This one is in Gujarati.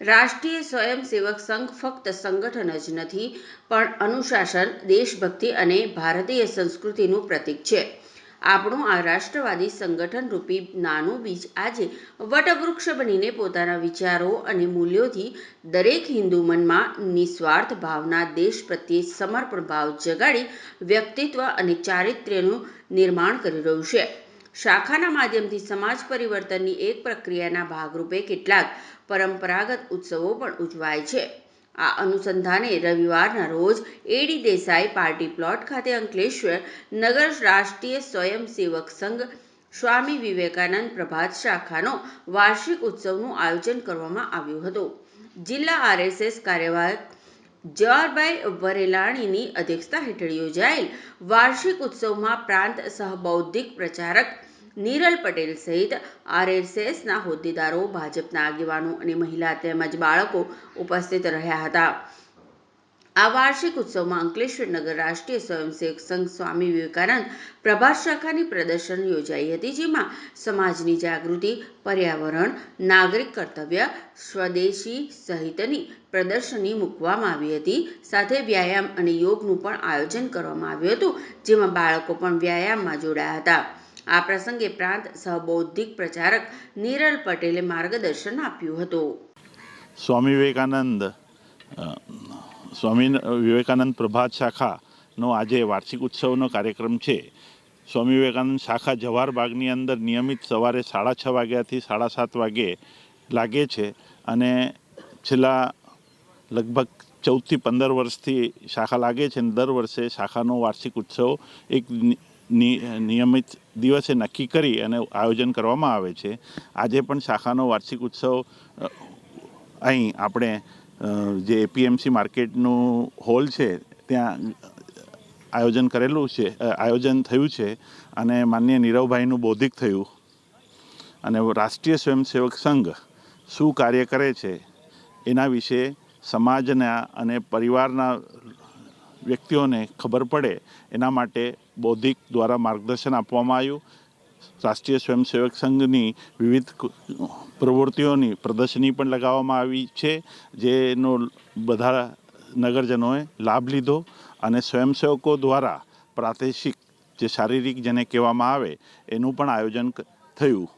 રાષ્ટ્રીય સ્વયંસેવક સંઘ ફક્ત સંગઠન જ નથી, પણ અનુશાસન, દેશભક્તિ અને ભારતીય સંસ્કૃતિનું પ્રતીક છે. આપણું આ રાષ્ટ્રવાદી સંગઠન રૂપી નાનું બીજ આજે વટવૃક્ષ બનીને પોતાના વિચારો અને મૂલ્યોથી દરેક હિન્દુ મનમાં નિસ્વાર્થ ભાવના, દેશ પ્રત્યે સમર્પણ ભાવ જગાડી વ્યક્તિત્વ અને ચારિત્ર્યનું નિર્માણ કરી રહ્યું છે. શાખાના માધ્યમથી સમાજ પરિવર્તનની એક પ્રક્રિયાના ભાગરૂપે કેટલાક પરંપરાગત ઉત્સવો પણ ઉજવાય છે. આ અનુસંધાને રવિવારના રોજ એડી દેસાઈ પાર્ટી પ્લોટ ખાતે અંકલેશ્વર નગર રાષ્ટ્રીય સ્વયંસેવક સંઘ સ્વામી વિવેકાનંદ પ્રભાત શાખાનો વાર્ષિક ઉત્સવનું આયોજન કરવામાં આવ્યું હતું. જિલ્લા આરએસએસ કાર્યવાહક જવાહરભાઈ વરેલાણીની અધ્યક્ષતા હેઠળ યોજાયેલ વાર્ષિક ઉત્સવમાં પ્રાંત સહબૌદ્ધિક પ્રચારક નીરલ પટેલ સહિત આરએસએસના હોદ્દેદારો, ભાજપના આગેવાનો અને મહિલા તેમજ બાળકો ઉપસ્થિત રહ્યા હતા. આ વાર્ષિક ઉત્સવમાં અંકલેશ્વર નગર રાષ્ટ્રીય સ્વયંસેવક સંઘ સ્વામી વિવેકાનંદ પ્રભાત શાખાની પ્રદર્શન યોજાઈ હતી, જેમાં સમાજની જાગૃતિ, પર્યાવરણ, નાગરિક કર્તવ્ય, સ્વદેશી સહિતની પ્રદર્શની મૂકવામાં આવી હતી. સાથે વ્યાયામ અને યોગનું પણ આયોજન કરવામાં આવ્યું હતું, જેમાં બાળકો પણ વ્યાયામમાં જોડાયા હતા. આ પ્રસંગે પ્રાંત સહબૌદ્ધિક પ્રચારક નીરલ પટેલે માર્ગદર્શન આપ્યું હતું. સ્વામી વિવેકાનંદ સ્વામી વિવેકાનંદ પ્રભાત શાખાનો આજે વાર્ષિક ઉત્સવનો કાર્યક્રમ છે. સ્વામી વિવેકાનંદ શાખા જવાહર બાગની અંદર નિયમિત સવારે સાડા છ વાગ્યાથી સાડા સાત વાગે લાગે છે અને છેલ્લા લગભગ ચૌદથી પંદર વર્ષથી શાખા લાગે છે અને દર વર્ષે શાખાનો વાર્ષિક ઉત્સવ એક નિયમિત દિવસે નક્કી કરી અને આયોજન કરવામાં આવે છે. આજે પણ શાખાનો વાર્ષિક ઉત્સવ અહીં આપણે જે એપીએમસી માર્કેટનું હોલ છે, ત્યાં આયોજન કરેલું છે આયોજન થયું છે અને માન્ય નીરવભાઈનું બૌદ્ધિક થયું. અને રાષ્ટ્રીય સ્વયંસેવક સંઘ શું કાર્ય કરે છે, એના વિશે સમાજના અને પરિવારના વ્યક્તિઓને ખબર પડે, એના માટે બૌદ્ધિક દ્વારા માર્ગદર્શન આપવામાં આવ્યું. રાષ્ટ્રીય સ્વયંસેવક સંઘની વિવિધ પ્રવૃત્તિઓની પ્રદર્શની પણ લગાવવામાં આવી છે, જેનો બધા નગરજનોએ લાભ લીધો અને સ્વયંસેવકો દ્વારા પ્રાદેશિક જે શારીરિક જેને કહેવામાં આવે, એનું પણ આયોજન થયું.